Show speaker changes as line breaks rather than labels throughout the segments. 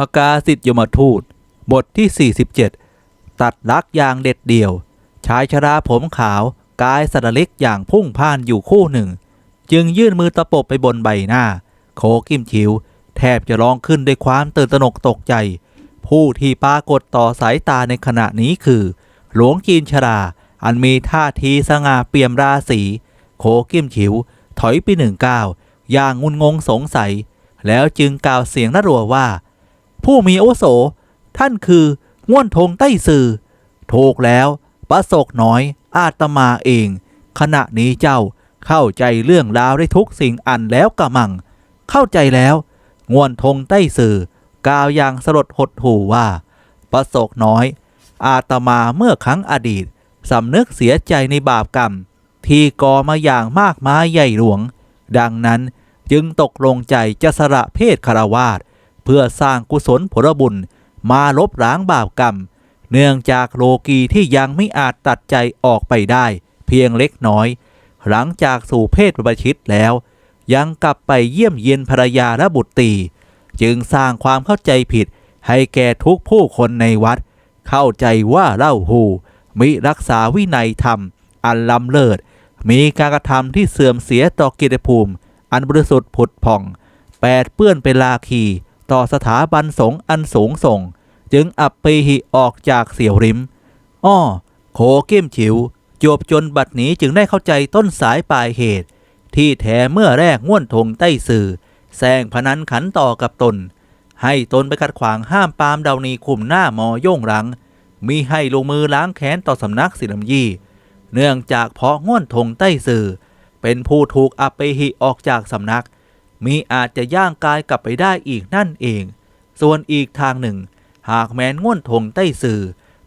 พกาสิทธิยมทูต บทที่ 47 ตัดลักอย่างเด็ดเดี่ยว ชายชราผมขาว กายสัตว์เล็กอย่างพุ่งพ่านอยู่คู่หนึ่ง จึงยื่นมือตะปบไปบนใบหน้า โคกิมชิว แทบจะร้องขึ้นด้วยความตื่นตระหนกตกใจ ผู้ที่ปรากฏต่อสายตาในขณะนี้คือ หลวงจีนชรา อันมีท่าทีสง่าเปี่ยมราศีโคกิมฉิว ถอยไปหนึ่งก้าวอย่างงุนงงสงสัย แล้วจึงกล่าวเสียงน่ารัวว่า ผู้มีโอโส ท่านคือง่วนทงใต้สื่อถูกแล้วประสกน้อยอาตมาเอง ขณะนี้เจ้าเข้าใจเรื่องราวได้ทุกสิ่งอันแล้วกระมัง เข้าใจแล้วง่วนทงใต้สื่อกล่าวอย่างสลดหดหูว่าประสกน้อย อาตมาเมื่อครั้งอดีตสำนึกเสียใจในบาปกรรม ที่ก่อมาอย่างมากมายใหญ่หลวง ดังนั้นจึงตกลงใจจะสละเพศคารวาส เพื่อสร้างกุศลผลบุญมาลบล้างบาปกรรม เนื่องจากโลกีที่ยังไม่อาจตัดใจออกไปได้ เพียงเล็กน้อย หลังจากสู่เพศประชิตแล้ว ยังกลับไปเยี่ยมเยียนภรรยาและบุตรตีจึงสร้างความเข้าใจผิดให้แก่ทุกผู้คนในวัด เข้าใจว่าเล่าหูมิรักษาวินัยธรรม อันล้ำเลิศ มีการกระทำที่เสื่อมเสียต่อกิจภูมิ อันบริสุทธิ์ผุดผ่อง แปดเปื้อนเป็นลาคี ต่อสถาบันสงฆ์อันสูงส่ง จึงอับปีหิออกจากเสี่ยวริม อ้อ โคเก้มฉิว จบจนบัดนี้จึงได้เข้าใจต้นสายปลายเหตุ ที่แท้เมื่อแรกง่วนทงใต้สื่อแซงพนันขันต่อกับตน ให้ตนไปขัดขวางห้ามปามเดาวนีคุมหน้ามอโย่งรัง มีให้ลงมือล้างแค้นต่อสำนักศิลมยี่ เนื่องจากเพราะง่วนทงใต้สื่อเป็นผู้ถูกอัปเปหิออกจากสำนัก มีอาจจะย่างกายกลับไปได้อีกนั่นเอง ส่วนอีกทางหนึ่ง หากแม้นง่วนทงใต้สื่อ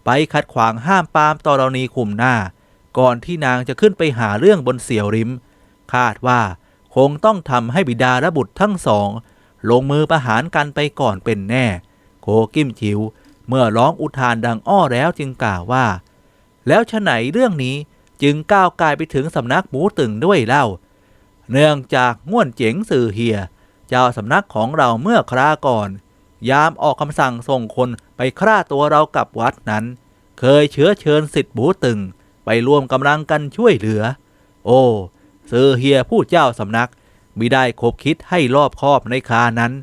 ไปขัดขวางห้ามปามตอรานีคุมหน้า ก่อนที่นางจะขึ้นไปหาเรื่องบนเสียวริม คาดว่าคงต้องทำให้บิดาและบุตรทั้งสอง ลงมือประหารกันไปก่อนเป็นแน่ โคกิมชิว เมื่อร้องอุทานดังอ้อแล้วจึงกล่าวว่า แล้วฉะไหนเรื่องนี้จึงก้าวกายไปถึงสำนักหมูตึงด้วยเล่า เนื่องจากง่วนเจ๋งสื่อเฮีย เจ้าสำนักของเราเมื่อคราก่อน ยามออกคำสั่งส่งคนไปฆ่าตัวเรากับวัดนั้น เคยเชื้อเชิญสิทธิ์หมูตึง ไปร่วมกำลังกันช่วยเหลือ โอ้ซือเฮียผู้เจ้าสำนักมิได้คบคิดให้รอบคอบในคานั้น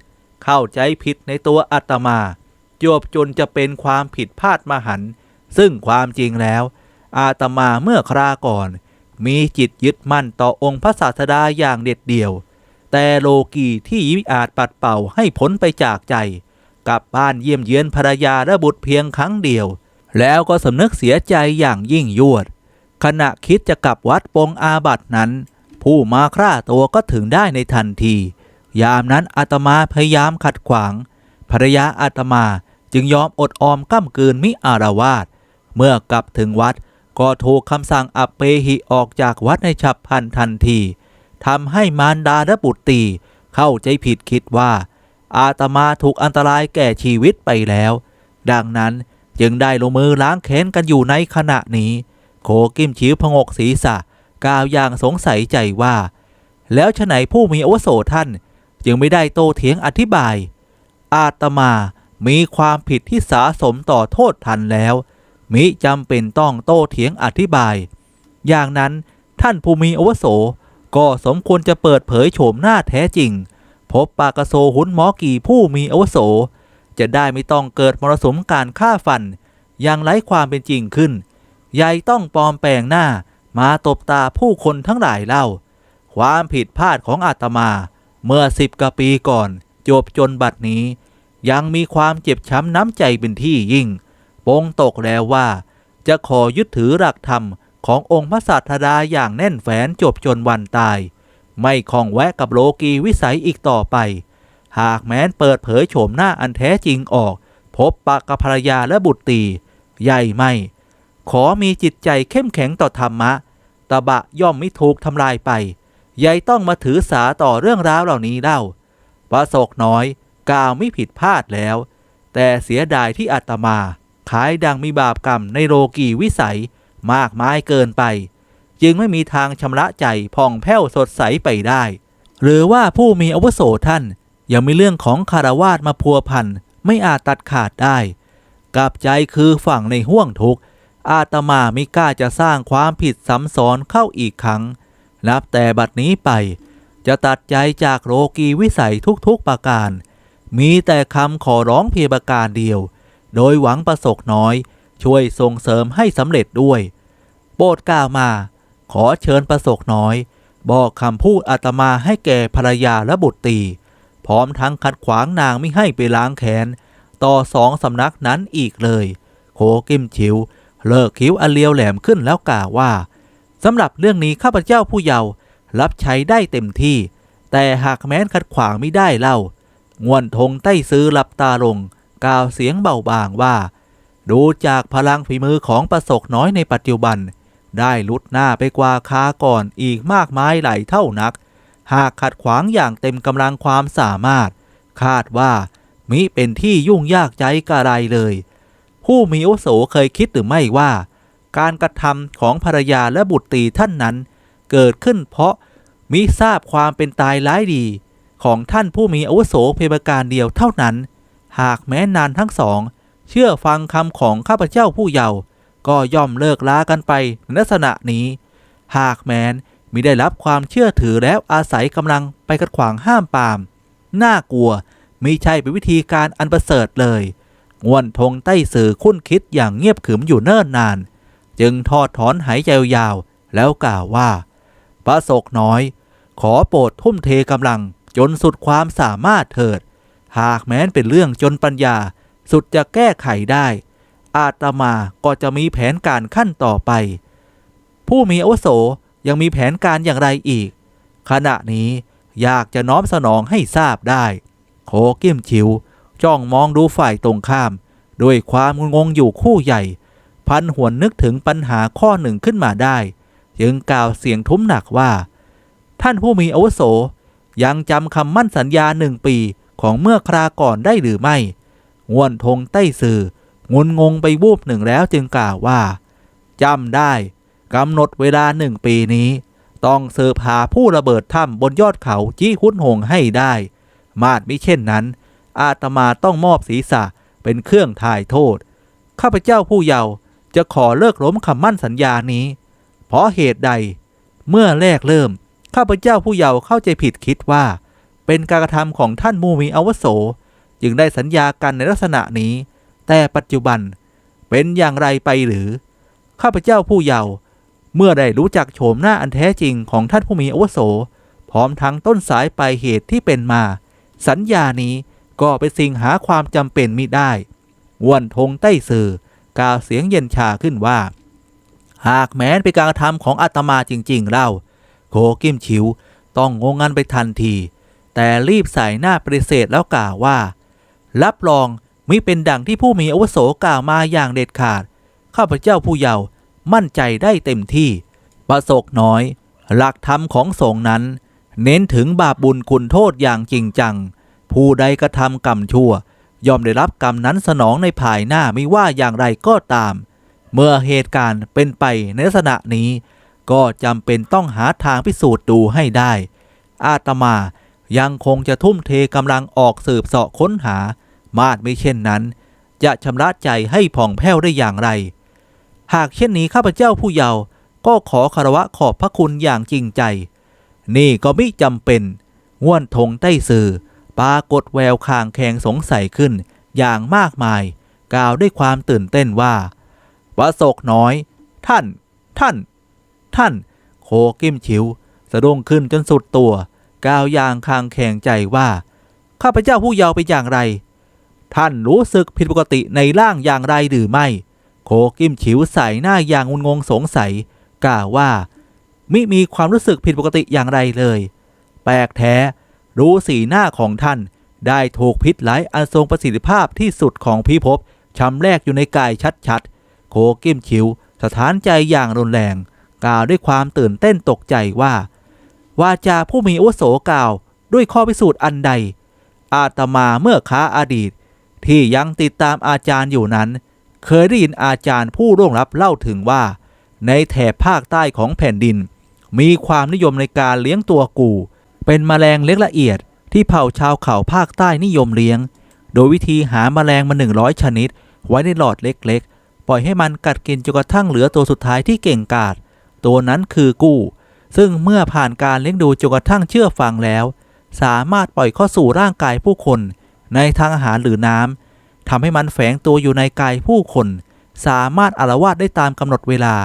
เข้าใจผิดในตัวอาตมาจบจนจะเป็นความผิดพลาดมหัน ซึ่งความจริงแล้ว อาตมาเมื่อคราก่อน มีจิตยึดมั่นต่อองค์พระศาสดาอย่างเด็ดเดี่ยว แต่โลกีที่มิอาจปัดเป่าให้พ้นไปจากใจ กลับบ้านเยี่ยมเยือนภรรยาและบุตรเพียงครั้งเดียว แล้วก็สำนึกเสียใจอย่างยิ่งยวด ขณะคิดจะกลับวัดปงอาบัตินั้น ผู้มาฆ่าตัวก็ถึงได้ในทันที ยามนั้นอาตมาพยายามขัดขวาง ภรรยาอาตมาจึงยอมอดออมก้ำกืนมิอารวาสเมื่อกลับถึงวัด ก็ถูกคำสั่งอัปเปหิออกจากวัดในฉับพลันทันทีทำให้มารดาและบุตรตี เข้าใจผิดคิดว่า อาตมาถูกอันตรายแก่ชีวิตไปแล้ว ดังนั้นจึงได้ลงมือล้างแค้นกันอยู่ในขณะนี้ โคกิมชิวพงกศีรษะกล่าวอย่างสงสัยใจว่า แล้วฉไหนผู้มีอวโสท่าน จึงไม่ได้โตเถียงอธิบาย อาตมามีความผิดที่สาสมต่อโทษทันแล้ว มิจำเป็นต้องโต้เถียงอธิบาย อย่างนั้นท่านผู้มีอวโส ก็สมควรจะเปิดเผยโฉมหน้าแท้จริง พบปากกโซหุนหมอกี่ผู้มีอวโส จะได้ไม่ต้องเกิดมรสุมการฆ่าฟัน อย่างไร้ความเป็นจริงขึ้นยายต้องปลอมแปลงหน้ามาตบตาผู้คนทั้งหลายเล่า ความผิดพลาดของอาตมา เมื่อสิบกว่าปีก่อน จบจนบัดนี้ ยังมีความเจ็บช้ำน้ำใจเป็นที่ยิ่ง งตกแล้วว่า จะขอยึดถือหลักธรรมขององค์พระสัตดาอย่างแน่นแฟนจบจนวันตาย ไม่คล้องแวะกับโลกีวิสัยอีกต่อไป หากแม้นเปิดเผยโฉมหน้าอันแท้จริงออก พบปากกับภรรยาและบุตรตีใหญ่ไม่ ขอมีจิตใจเข้มแข็งต่อธรรมะ ตบะย่อมไม่ถูกทำลายไปยายต้องมาถือสาต่อเรื่องราวเหล่านี้เล่าประสกน้อยกล่าวไม่ผิดพลาดแล้ว แต่เสียดายที่อาตมา ขายดังมีบาปกรรมในโลกีวิสัยมากมายเกินไป จึงไม่มีทางชำระใจผ่องแผ้วสดใสไปได้ หรือว่าผู้มีอวโสท่านยังมีเรื่องของคารวาสมาพัวพันไม่อาจตัดขาดได้กับใจคือฝั่งในห่วงทุกข์อาตมาไม่กล้าจะสร้างความผิดซ้ำซ้อนเข้าอีกครั้ง นับแต่บัดนี้ไป จะตัดใจจากโลกีวิสัยทุกๆประการ มีแต่คำขอร้องเพียงประการเดียว โดยหวังประสบน้อย ช่วยส่งเสริมให้สำเร็จด้วย โปรดกล่าวมา ขอเชิญประสบน้อย บอกคำพูดอาตมาให้แก่ภรรยาและบุตรตีพร้อมทั้งขัดขวางนางไม่ให้ไปล้างแค้นต่อสองสำนักนั้นอีกเลย โคกิมชิว เลิกคิ้วอันเลียวแหลมขึ้นแล้วกล่าวว่าสำหรับเรื่องนี้ข้าพเจ้าผู้เยาว์รับใช้ได้เต็มที่ แต่หากแม้นขัดขวางไม่ได้เล่างวนทงใต้ซื้อหลับตาลง กล่าวเสียงเบาบางว่า ดูจากพลังฝีมือของประสกน้อยในปัจจุบัน ได้ลุดหน้าไปกว่าคาก่อนอีกมากมายหลายเท่านัก หากขัดขวางอย่างเต็มกำลังความสามารถ คาดว่ามิเป็นที่ยุ่งยากใจกระไรเลย ผู้มีอุโสเคยคิดหรือไม่ว่า การกระทำของภรรยาและบุตรตีท่านนั้น เกิดขึ้นเพราะมิทราบความเป็นตายร้ายดี ของท่านผู้มีอาวุโสเพียงประการเดียวเท่านั้น หากแม้นานทั้งสอง เชื่อฟังคำของข้าพเจ้าผู้เยาว์ก็ย่อมเลิกลากันไปในลักษณะนี้ หากแม้นมิได้รับความเชื่อถือแล้วอาศัยกำลังไปกัดขวางห้ามปาม น่ากลัวไม่ใช่เป็นวิธีการอันประเสริฐเลยงวนทงใต้สื่อคุ้นคิดอย่างเงียบขรึมอยู่เนิ่นนาน จึงทอดถอนหายใจยาวๆแล้วกล่าวว่า พระศกน้อย ขอโปรดทุ่มเทกำลังจนสุดความสามารถเถิด หากแม้นเป็นเรื่องจนปัญญา สุดจะแก้ไขได้ อาตมาก็จะมีแผนการขั้นต่อไป ผู้มีอวโสยังมีแผนการอย่างไรอีก ขณะนี้อยากจะน้อมสนองให้ทราบได้ โคกิมชิว จ้องมองดูฝ่ายตรงข้าม ด้วยความงงอยู่คู่ใหญ่ พันหวนนึกถึงปัญหาข้อหนึ่งขึ้นมาได้ จึงกล่าวเสียงทุ้มหนักว่า ท่านผู้มีอวโสยังจำคำมั่นสัญญาหนึ่งปี ของเมื่อคราก่อนได้หรือไม่งวนทงใต้สื่องุนงงไปวูบหนึ่งแล้วจึงกล่าวว่าจำได้กำหนดเวลาหนึ่งปีนี้ ต้องเสืบหาผู้ระเบิดถ้ำบนยอดเขาจี้หุ้นหงให้ได้ มาดมิเช่นนั้น อาตมาต้องมอบศีรษะเป็นเครื่องถ่ายโทษ ข้าพเจ้าผู้เยาว์จะขอเลิกล้มคำมั่นสัญญานี้ เพราะเหตุใด เมื่อแรกเริ่ม ข้าพเจ้าผู้เยาว์เข้าใจผิดคิดว่า เป็นการกระทำของท่านมูมีอวโส จึงได้สัญญากันในลักษณะนี้ แต่ปัจจุบันเป็นอย่างไรไปหรือ ข้าพเจ้าผู้เยาว์เมื่อได้รู้จักโฉมหน้าอันแท้จริงของท่านผู้มีอวโส พร้อมทั้งต้นสายปลายเหตุที่เป็นมา สัญญานี้ก็เป็นสิ่งหาความจำเป็นมิได้วันทงใต้สื่อกล่าวเสียงเย็นชาขึ้นว่า หากแม้นเป็นการกระทำของอาตมาจริง ๆเล่าโคกิมชิวต้องงงงันไปทันที แต่รีบใส่หน้าปฏิเสธแล้วกล่าวว่า รับรองมิเป็นดังที่ผู้มีอาวุโสกล่าวมาอย่างเด็ดขาด ข้าพเจ้าผู้เยาว์มั่นใจได้เต็มที่ ประสกน้อย หลักธรรมของสงฆ์นั้น เน้นถึงบาปบุญคุณโทษอย่างจริงจัง ผู้ใดกระทำกรรมชั่ว ย่อมได้รับกรรมนั้นสนองในภายหน้าไม่ว่าอย่างไรก็ตาม เมื่อเหตุการณ์เป็นไปในลักษณะนี้ ก็จำเป็นต้องหาทางพิสูจน์ดูให้ได้ อาตมา ยังคงจะทุ่มเทกำลังออกสืบเสาะค้นหา มาดไม่เช่นนั้น จะชำระใจให้ผ่องแผ้วได้อย่างไร หากเช่นนี้ข้าพเจ้าผู้เยาว์ก็ขอคารวะขอบพระคุณอย่างจริงใจ นี่ก็ไม่จำเป็นง่วนทงใต้สื่อปรากฏแววคางแขงสงสัยขึ้นอย่างมากมาย กล่าวด้วยความตื่นเต้นว่าประสกน้อย ท่าน ท่าน ท่าน โคกิมชิว สะดุ้งขึ้นจนสุดตัว กล่าวอย่างคางแข็งใจว่า ข้าพเจ้าผู้เยาว์เป็นอย่างไร ท่านรู้สึกผิดปกติในร่างอย่างไรหรือไม่ โคกิมฉิวใส่หน้าอย่างงุนงงสงสัย กล่าวว่า มิมีความรู้สึกผิดปกติอย่างไรเลย แปลกแท้รู้สีหน้าของท่าน ได้ถูกพิษไหลอันทรงประสิทธิภาพที่สุดของพิภพชำแรกอยู่ในกายชัดๆ โคกิมฉิว สถานใจอย่างรุนแรง กล่าวด้วยความตื่นเต้นตกใจว่า วาจาผู้มีอุโสกล่าวด้วยข้อพิสูจน์อันใด อาตมาเมื่อค้าอดีต ที่ยังติดตามอาจารย์อยู่นั้น เคยได้ยินอาจารย์ผู้ร่วงรับเล่าถึงว่า ในแถบภาคใต้ของแผ่นดิน มีความนิยมในการเลี้ยงตัวกู เป็นแมลงเล็กละเอียดที่เผ่าชาวเขาภาคใต้นิยมเลี้ยง โดยวิธีหาแมลงมา 100 ชนิด ไว้ในหลอดเล็ก ๆ ปล่อยให้มันกัดกินจนกระทั่งเหลือตัวสุดท้ายที่เก่งกาจตัวนั้นคือกู้ ซึ่งเมื่อผ่านการเลี้ยงดูจนกระทั่งเชื่อฟังแล้ว สามารถปล่อยเข้าสู่ร่างกายผู้คน ในทางอาหารหรือน้ำทำให้มันแฝงตัวอยู่ในกายผู้คน สามารถอาละวาดได้ตามกำหนดเวลา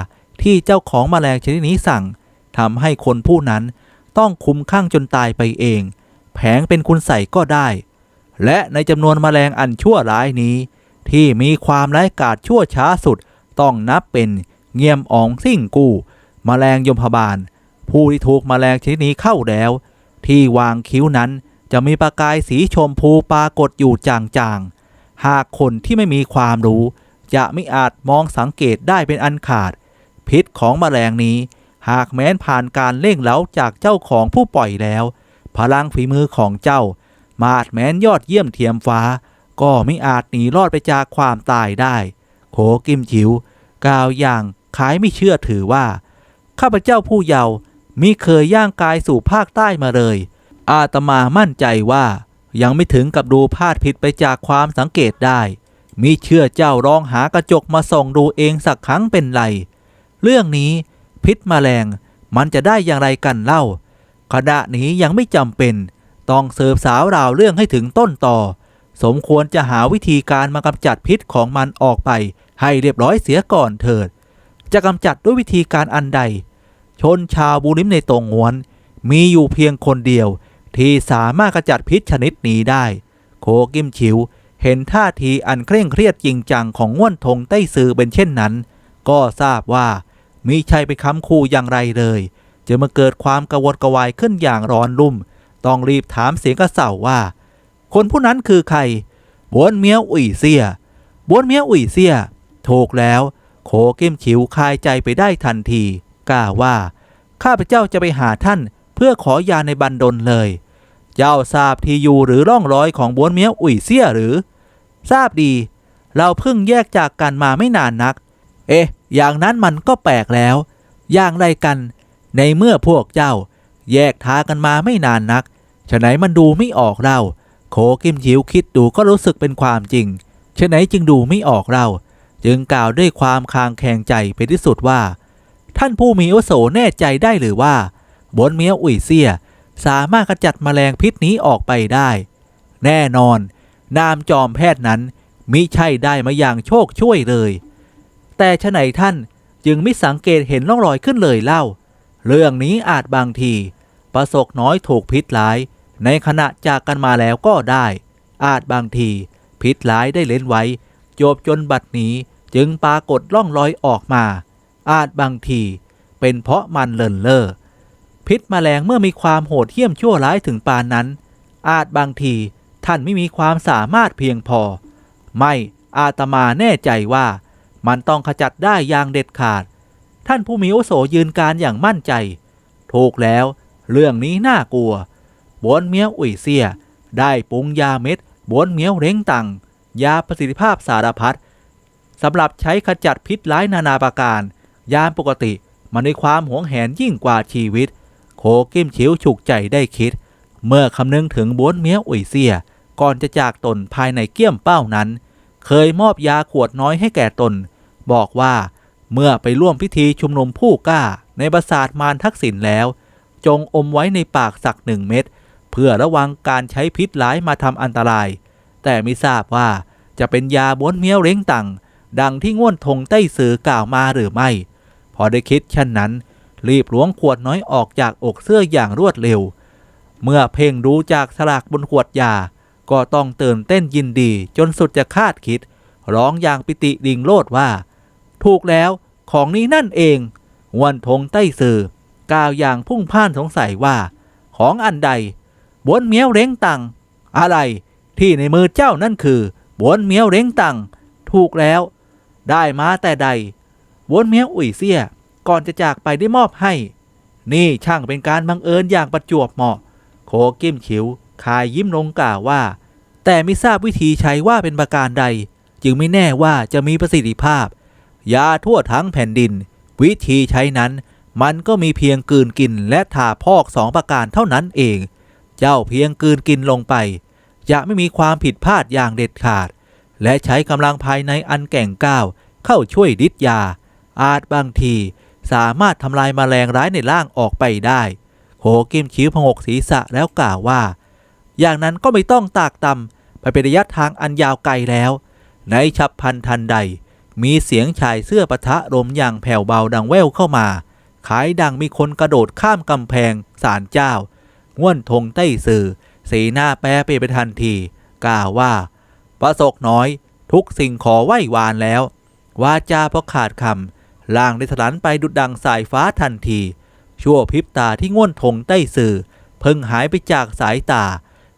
ที่เจ้าของแมลงชนิดนี้สั่งทำให้คนผู้นั้นต้องคุมข้างจนตายไปเอง แผงเป็นคุณใส่ก็ได้ และในจำนวนแมลงอันชั่วร้ายนี้ ที่มีความร้ายกาจชั่วช้าสุด ต้องนับเป็นเงียมอองซิ่งกูแมลงยมพบาล ผู้ที่ถูกแมลงชนิดนี้เข้าแล้ว ที่วางคิ้วนั้นจะมีประกายสีชมพูปรากฏอยู่จางๆ หากคนที่ไม่มีความรู้ จะไม่อาจมองสังเกตได้เป็นอันขาด พิษของแมลงนี้ หากแม้นผ่านการเล่งเล้าจากเจ้าของผู้ปล่อยแล้ว พลังฝีมือของเจ้า มาดแม้นยอดเยี่ยมเทียมฟ้า ก็ไม่อาจหนีรอดไปจากความตายได้ โขกิมฉิวกล่าวอย่างขายไม่เชื่อถือว่า ข้าพเจ้าผู้เยาว์ มิเคยย่างกายสู่ภาคใต้มาเลย อาตมามั่นใจว่า ยังไม่ถึงกับดูพลาดผิดไปจากความสังเกตได้มิเชื่อเจ้าลองหากระจกมาส่องดูเองสักครั้งเป็นไร เรื่องนี้พิษมแมลงมันจะได้อย่างไรกันเล่า ขณะนี้ยังไม่จำเป็น ต้องเสิร์ฟสาวราวเรื่องให้ถึงต้นต่อ สมควรจะหาวิธีการมากำจัดพิษของมันออกไป ให้เรียบร้อยเสียก่อนเถิด จะกำจัดด้วยวิธีการอันใด ชนชาวบูริมในตรงงวน มีอยู่เพียงคนเดียว ที่สามารถกำจัดพิษชนิดนี้ได้ โคกิมฉิว เห็นท่าทีอันเคร่งเครียดจริงจังของง่วนทงไต้ซือเป็นเช่นนั้น ก็ทราบว่ามิใช่ไปค้ำคูอย่างไรเลยจะมาเกิดความกระวนกระวายขึ้นอย่างร้อนรุ่ม ต้องรีบถามเสียงกระเส่าว่า คนผู้นั้นคือใครบวนเมียวอุ่ยเสียบวนเมียวอุ่ยเสียถูกแล้วโขกิมฉิวคลายใจไปได้ทันที กล่าวว่า ข้าพเจ้าจะไปหาท่านเพื่อขอยาในบันดลเลย เจ้าทราบที่อยู่หรือร่องรอยของบวนเมียวอุ่ยเสียหรือ ทราบดี เราเพิ่งแยกจากกันมาไม่นานนัก เอ๊ะ อย่างนั้นมันก็แปลกแล้ว อย่างไรกัน ในเมื่อพวกเจ้า แยกทากันมาไม่นานนักฉะไหนมันดูไม่ออกเราโขกิมฉิวคิดดูก็รู้สึกเป็นความจริงฉะไหนจึงดูไม่ออกเรา จึงกล่าวด้วยความคางแคลงใจไปที่สุดว่า ท่านผู้มีอาวุโสแน่ใจได้หรือว่า บนเมียวอุ่ยเสีย สามารถกจัดแมลงพิษนี้ออกไปได้ แน่นอน นามจอมแพทย์นั้นมิใช่ได้มาอย่างโชคช่วยเลย แต่ฉะไหนท่านจึงไม่สังเกตเห็นร่องรอยขึ้นเลยเล่า เรื่องนี้อาจบางที ประสกน้อยถูกพิษร้าย ในขณะจากกันมาแล้วก็ได้ อาจบางที พิษร้ายได้เล่นไว้จบจนบัดนี้จึงปรากฏร่องรอยออกมา อาจบางที เป็นเพราะมันเลินเล่อพิษแมลงเมื่อมีความโหดเหี้ยมชั่วร้ายถึงปานนั้น อาจบางทีท่านไม่มีความสามารถเพียงพอ ไม่อาตมาแน่ใจว่ามันต้องขจัดได้อย่างเด็ดขาด ท่านผู้มีอุโสยืนการอย่างมั่นใจ ถูกแล้วเรื่องนี้น่ากลัว บวนเมียวอุ่ยเสีย ได้ปรุงยาเม็ด บวนเมียวเร่งตัง ยาประสิทธิภาพสารพัดสำหรับใช้ขจัดพิษร้ายนานาประการ ยามปกติมันในความหวงแหนยิ่งกว่าชีวิต โคกิมฉิวฉุกใจได้คิด เมื่อคำนึงถึงบวนเมียวอุ่ยเสีย ก่อนจะจากตนภายในเกี้ยมเป้านั้น เคยมอบยาขวดน้อยให้แก่ตน บอกว่าเมื่อไปร่วมพิธีชุมนุมผู้กล้า ในปราสาทมารทักษิณแล้ว จงอมไว้ในปากสักหนึ่งเม็ดเพื่อระวังการใช้พิษร้ายมาทำอันตราย แต่ไม่ทราบว่าจะเป็นยาบ้วนเมียวเล้งตังดังที่ง่วนทงใต้สือกล่าวมาหรือไม่ พอได้คิดเช่นนั้น รีบล้วงขวดน้อยออกจากอกเสื้ออย่างรวดเร็ว เมื่อเพ่งดูจากสลากบนขวดยา ก็ต้องตื่นเต้นยินดีจนสุดจะคาดคิด ร้องอย่างปิติดิ่งโลดว่า ถูกแล้วของนี้นั่นเอง วันทงใต้สือกล่าวอย่างพุ่งพ่านสงสัยว่า ของอันใด บวนเมียวเล้งตัง อะไร ที่ในมือเจ้านั่นคือบวนเมียวเล้งตัง ถูกแล้ว ได้มาแต่ใด วนเมียวอุ่ยเสียก่อนจะจากไปได้มอบให้ นี่ช่างเป็นการบังเอิญอย่างประจวบเหมาะ โคกิมฉิวคายยิ้มลงกล่าวว่า แต่ไม่ทราบวิธีใช้ว่าเป็นประการใด จึงไม่แน่ว่าจะมีประสิทธิภาพ ยาทั่วทั้งแผ่นดิน วิธีใช้นั้น มันก็มีเพียงกืนกินและทาพอกสองประการเท่านั้นเอง เจ้าเพียงกืนกินลงไป จะไม่มีความผิดพลาดอย่างเด็ดขาด และใช้กำลังภายในอันแก่งก้าวเข้าช่วยดิดยา อาจบางทีสามารถทำลายมแมลงร้ายในร่างออกไปได้โคกิมคิ้วพงกศีรษะแล้วกล่าวว่า อย่างนั้นก็ไม่ต้องตากตำไปเป็นระยะทางอันยาวไกลแล้ว ในฉับพันทันใด มีเสียงชายเสื้อปะทะลมอย่างแผ่วเบาดังแว่วเข้ามาขายดังมีคนกระโดดข้ามกำแพงศาลเจ้าง่วนทงใต้สื่อ สีหน้าแปรเปลี่ยนไปทันที กล่าวว่า ประสกน้อย ทุกสิ่งขอไหว้วานแล้ว วาจาพอขาดคำ ล่างได้สลันไปดุดดังสายฟ้าทันที ชั่วพริบตาที่ง่วนทงใต้สื่อ เพิ่งหายไปจากสายตา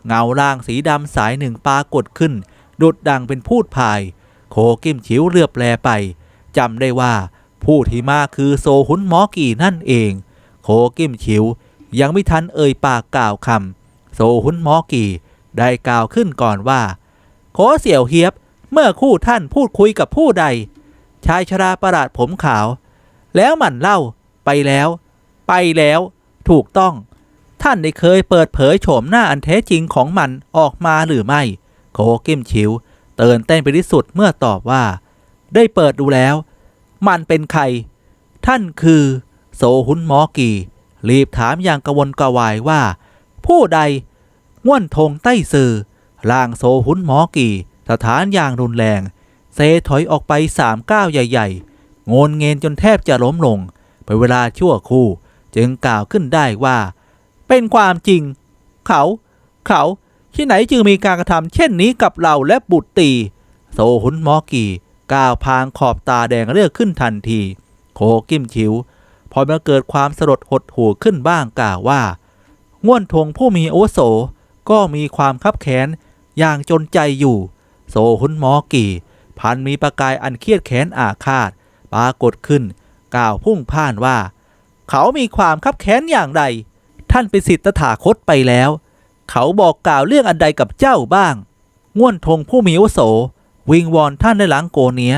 เงาล่างสีดำสายหนึ่งปรากฏขึ้นดุดดังเป็นพูดพาย โคกิมฉิวเรือบแลไปจำได้ว่าผู้ที่มาคือโซหุนหมอกี่นั่นเอง โคกิมฉิวยังไม่ทันเอ่ยปากกล่าวคำโซหุนหมอกี่ได้กล่าวขึ้นก่อนว่าโคเสี่ยวเฮียบเมื่อคู่ท่านพูดคุยกับผู้ใด ชายชราประหลาดผมขาว แล้วหมันเล่าไปแล้ว ไปแล้ว ถูกต้อง ท่านได้เคยเปิดเผยโฉมหน้าอันแท้จริงของมันออกมาหรือไม่ โคกิมชิวเตือนเต้นไปที่สุดเมื่อตอบว่า ได้เปิดดูแล้ว มันเป็นใคร ท่านคือ โซหุนมอกี รีบถามอย่างกระวนกระวายว่า ผู้ใดง่วนทงใต้สื่อล่างโซหุนมอกีสถานอย่างรุนแรง เซถอยออกไปสามก้าวใหญ่ๆ โงนเงินจนแทบจะล้มลงไปเวลาชั่วครู่จึงกล่าวขึ้นได้ว่า เป็นความจริง เขา เขาที่ไหนจึงมีการกระทำเช่นนี้กับเราและบุตรตีโซหุนมอกีก้าวพางขอบตาแดงเลือกขึ้นทันที โคกิมชิว พอมาเกิดความสลดหดหู่ขึ้นบ้างกล่าวว่าง่วนทงผู้มีโอโสก็มีความคับแค้นอย่างจนใจอยู่ โซหุนมอกี่ พันมีประกายอันเครียดแค้นอาฆาตปรากฏขึ้น กล่าวพุ่งพ่านว่า เขามีความคับแค้นอย่างไรท่านเป็นสิทธิ์ตถาคตไปแล้ว เขาบอกกล่าวเรื่องอันใดกับเจ้าบ้างง่วนทงผู้มีอาวุโส วิงวอนท่านในหลังโกเนีย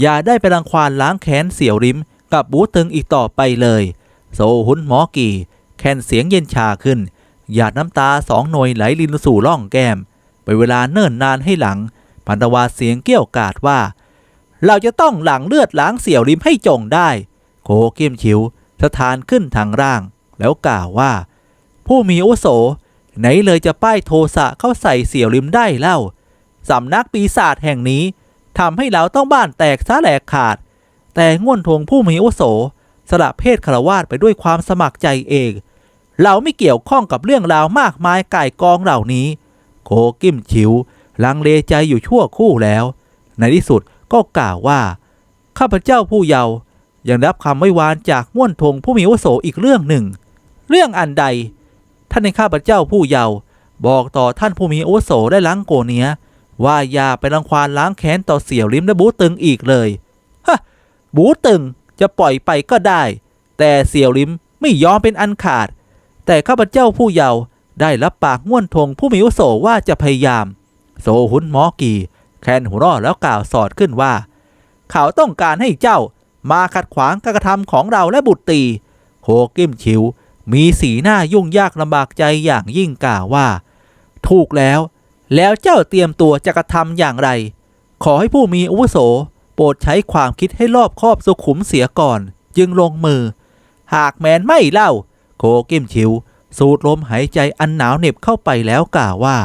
อย่าได้ไปรังควานล้างแค้นเสี่ยวริม กับบูตึงอีกต่อไปเลย โซหุนหมอกี่แค้นเสียงเย็นชาขึ้นหยาดน้ำตาสองหน่วยไหลลินสู่ร่องแก้ม ไปเวลาเนิ่นนานให้หลัง พันตวาเสียงเกี้ยวกาดว่า เราจะต้องหลังเลือดล้างเสี่ยวริมให้จงได้ โคเกียมชิวสถานขึ้นทางร่าง แล้วกล่าวว่า ผู้มีอุโส ไหนเลยจะป้ายโทสะเข้าใส่เสี่ยวริมได้เล่าสำนักปีศาจแห่งนี้ทำให้เราต้องบ้านแตกซะแหลกขาด แต่ง่วนทวงผู้มีอุโสสละเพศคารวาสไปด้วยความสมัครใจเอง เราไม่เกี่ยวข้องกับเรื่องราวมากมายก่ายกองเหล่านี้ โคกิมชิว ลังเลใจอยู่ชั่วคู่แล้ว ในที่สุดก็กล่าวว่า ข้าพเจ้าผู้เยาว์ยังรับคำไว้วานจากง่วนทงผู้มีอาวุโสอีกเรื่องหนึ่ง เรื่องอันใด ท่านในข้าพเจ้าผู้เยาว์บอกต่อท่านผู้มีอุโสได้ล้างโกเนียว่าอย่าไปรังควานล้างแค้นต่อเสี่ยวลิมและบูตึงอีกเลยฮะบูตึงจะปล่อยไปก็ได้ แต่เสี่ยวลิมไม่ยอมเป็นอันขาด แต่ข้าพเจ้าผู้เยาว์ได้รับปากง่วนทงผู้มีอุโสว่าจะพยายาม โซหุนหมอกี แคนหัวเรอแล้วกล่าวสอดขึ้นว่า เขาต้องการให้เจ้ามาขัดขวางการกระทำของเราและบุตรตีโคกิมชิว มีสีหน้ายุ่งยากลำบากใจอย่างยิ่งกล่าวว่า ถูกแล้ว แล้วเจ้าเตรียมตัวจะกระทำอย่างไร ขอให้ผู้มีอุโส โปรดใช้ความคิดให้รอบคอบสุขุมเสียก่อน จึงลงมือ หากแมนไม่เล่า โคกิมชิว สูดลมหายใจอันหนาวเหน็บเข้าไปแล้วกล่าวว่า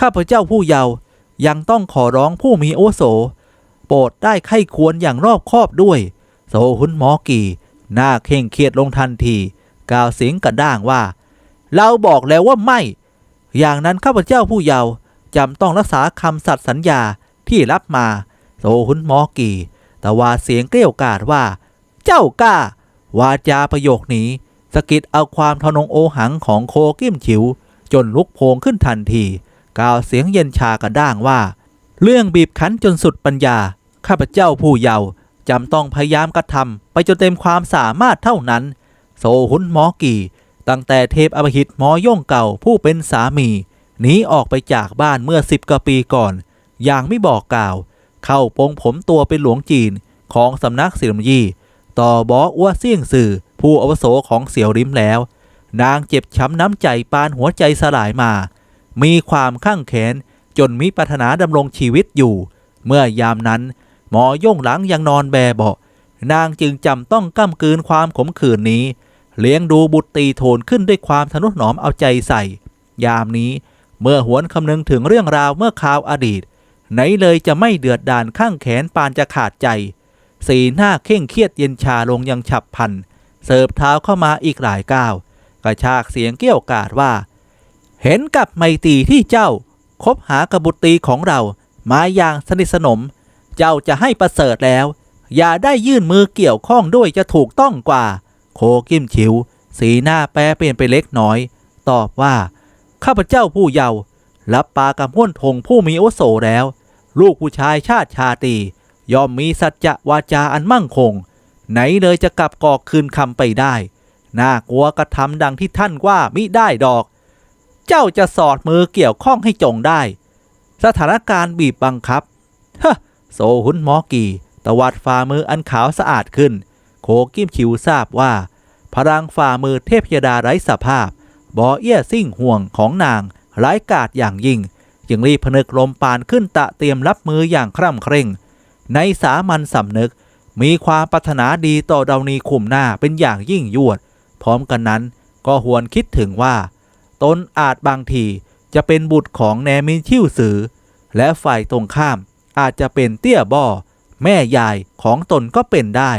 ข้าพเจ้าผู้เยาว์ยังต้องขอร้องผู้มีโอโส โปรดได้ไข้ควรอย่างรอบคอบด้วยโซหุนหมอกีหน้าเข่งเครียดลงทันที กล่าวเสียงกระด้างว่า เราบอกแล้วว่าไม่ อย่างนั้นข้าพเจ้าผู้เยาว์จำต้องรักษาคำสัตย์สัญญาที่รับมาโซหุนหมอกีแต่ว่าเสียงเกลี้ยวกราดว่า เจ้ากล้าวาจาประโยคนี้สะกิดเอาความทะนงโอหังของโคกิ้มฉิว จนลุกโพงขึ้นทันที กล่าวเสียงเย็นชากระด้างว่า เรื่องบีบคั้นจนสุดปัญญา ข้าพเจ้าผู้เยาว์จำต้องพยายามกระทำไปจนเต็มความสามารถเท่านั้น โซหุนหมอกีตั้งแต่เทพอภิหิตหมอย่งเก่าผู้เป็นสามีหนีออกไปจากบ้านเมื่อสิบกว่าปีก่อน อย่างไม่บอกกล่าว เข้าปงผมตัวเป็นหลวงจีนของสำนักสิรมยี่ต่อบออ้วเสี่ยงสื่อ ผู้อวโสของเสี่ยวริมแล้ว นางเจ็บช้ำน้ำใจปานหัวใจสลายมา มีความข้างแขนจนมีปรารถนาดำรงชีวิตอยู่ เมื่อยามนั้น หมอย่งหลังยังนอนแบเบาะนางจึงจำต้องก้ำกืนความขมขื่นนี้ เลี้ยงดูบุตรตีโทนขึ้นด้วยความทนุถนอมเอาใจใส่ ยามนี้เมื่อหวนคำนึงถึงเรื่องราวเมื่อคราวอดีต ไหนเลยจะไม่เดือดดานข้างแขนปานจะขาดใจ สีหน้าเคร่งเครียดเย็นชาลงยังฉับพลัน เสิร์ฟเท้าเข้ามาอีกหลายก้าวกระชากเสียงเกี้ยวกาดว่า เห็นกับไมตรีที่เจ้าคบหากบบุตรีของเรา มาอย่างสนิทสนม เจ้าจะให้ประเสริฐแล้ว อย่าได้ยื่นมือเกี่ยวข้องด้วยจะถูกต้องกว่า โคกิมชิว สีหน้าแปรเปลี่ยนไปเล็กน้อย ตอบว่า ข้าพเจ้าผู้เยาว์รับปากกับห้วนทงผู้มีโอโสแล้ว ลูกผู้ชายชาติชาตีย่อมมีสัจจะวาจาอันมั่งคง ไหนเลยจะกลับกอกคืนคำไปได้ น่ากลัวกระทำดังที่ท่านว่ามิได้ดอก เจ้าจะสอดมือเกี่ยวข้องให้จงได้ สถานการณ์บีบบังคับฮะโซหุนมอกีตวัดฝ่ามืออันขาวสะอาดขึ้น โคกิมชิวทราบว่า พลังฝ่ามือเทพยดาไร้สภาพ บอเอี้ยซิ่งห่วงของนางร้ายกาจอย่างยิ่ง จึงรีพนึกลมปานขึ้นตะเตรียมรับมืออย่างคร่ำเคร่ง ในสามัญสำนึกมีความปรารถนาดีต่อดาวนีคุมหน้าเป็นอย่างยิ่งยวด พร้อมกันนั้นก็หวนคิดถึงว่า ตนอาจบางทีจะเป็นบุตรของแนมินชิวสือ และฝ่ายตรงข้ามอาจจะเป็นเตี้ยบ่อแม่ยายของตนก็เป็นได้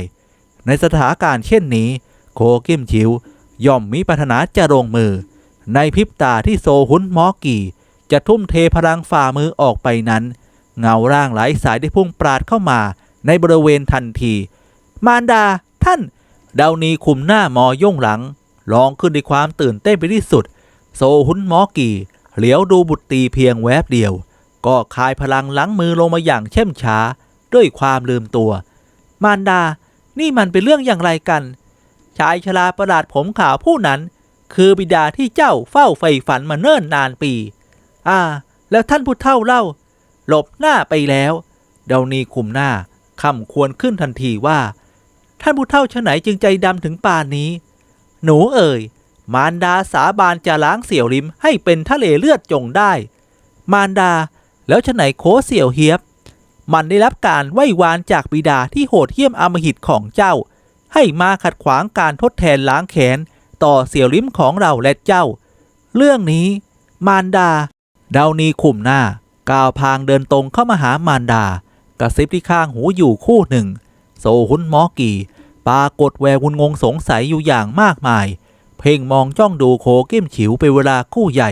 ในสถานการณ์เช่นนี้ โคกิมชิว ย่อมมีปรารถนาจะลงมือ ในพริบตาที่โซหุนมอกีจะทุ่มเทพลังฝ่ามือออกไปนั้น เงาร่างหลายสายได้พุ่งปราดเข้ามาในบริเวณทันที มารดาท่าน ดาวนีคุมหน้ามอย่งหลังร้องขึ้นด้วยความตื่นเต้นไปที่สุด โซหุนมอกีเหลียวดูบุตรตีเพียงแวบเดียว ก็คายพลังหลังมือลงมาอย่างเช่มช้า ด้วยความลืมตัว มารดา นี่มันเป็นเรื่องอย่างไรกัน ชายชราประหลาดผมขาวผู้นั้น คือบิดาที่เจ้าเฝ้าใฝ่ฝันมาเนิ่นนานปี อ่า แล้วท่านผู้เฒ่าเล่า หลบหน้าไปแล้ว เดานีคุมหน้าคำควรขึ้นทันทีว่า ท่านผู้เฒ่าชะไหนจึงใจดำถึงป่านนี้ หนูเอ่ย มารดาสาบานจะล้างเสี่ยวลิมให้เป็นทะเลเลือดจงได้ มารดาแล้วชะไหนโคเสี่ยวเฮียบ มันได้รับการไหว้วานจากบิดาที่โหดเหี้ยมอำมหิตของเจ้า ให้มาขัดขวางการทดแทนล้างแขนต่อเสี่ยวลิมของเราและเจ้า เรื่องนี้ มารดา ดาวนีคุมหน้า ก้าวพางเดินตรงเข้ามาหามารดา กระซิบที่ข้างหูอยู่คู่หนึ่ง โซหุนมอกีปรากฏแววงุนงงสงสัยอยู่อย่างมากมาย เพ่งมองจ้องดูโคกิ้มฉิวเป็นเวลาคู่ใหญ่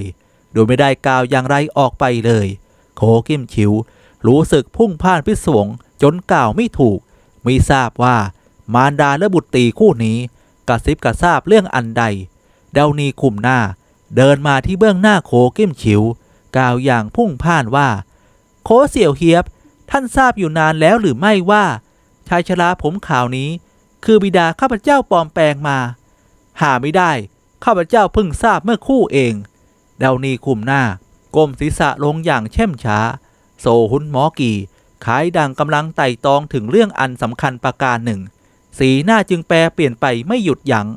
โดยไม่ได้กล่าวอย่างไรออกไปเลย โคกิ้มฉิว รู้สึกพุ่งพ่านพิศวงจนกล่าวไม่ถูก ไม่ทราบว่ามารดาและบุตรตีคู่นี้กระซิบกระซาบเรื่องอันใด เดานีคุมหน้า เดินมาที่เบื้องหน้าโคกิ้มฉิว กล่าวอย่างพุ่งพ่านว่า โคเสี่ยวเฮียบ ท่านทราบอยู่นานแล้วหรือไม่ว่า ชายชราผมขาวนี้ คือบิดาข้าพเจ้าปลอมแปลงมา หาไม่ได้ ข้าพเจ้าเพิ่งทราบเมื่อคู่เองดาวนีคุมหน้า ก้มศีรษะลงอย่างเช่มช้า โซหุนหมอกีขายดังกำลังไต่ตองถึงเรื่องอันสำคัญประการหนึ่ง สีหน้าจึงแปรเปลี่ยนไปไม่หยุดยัง้ง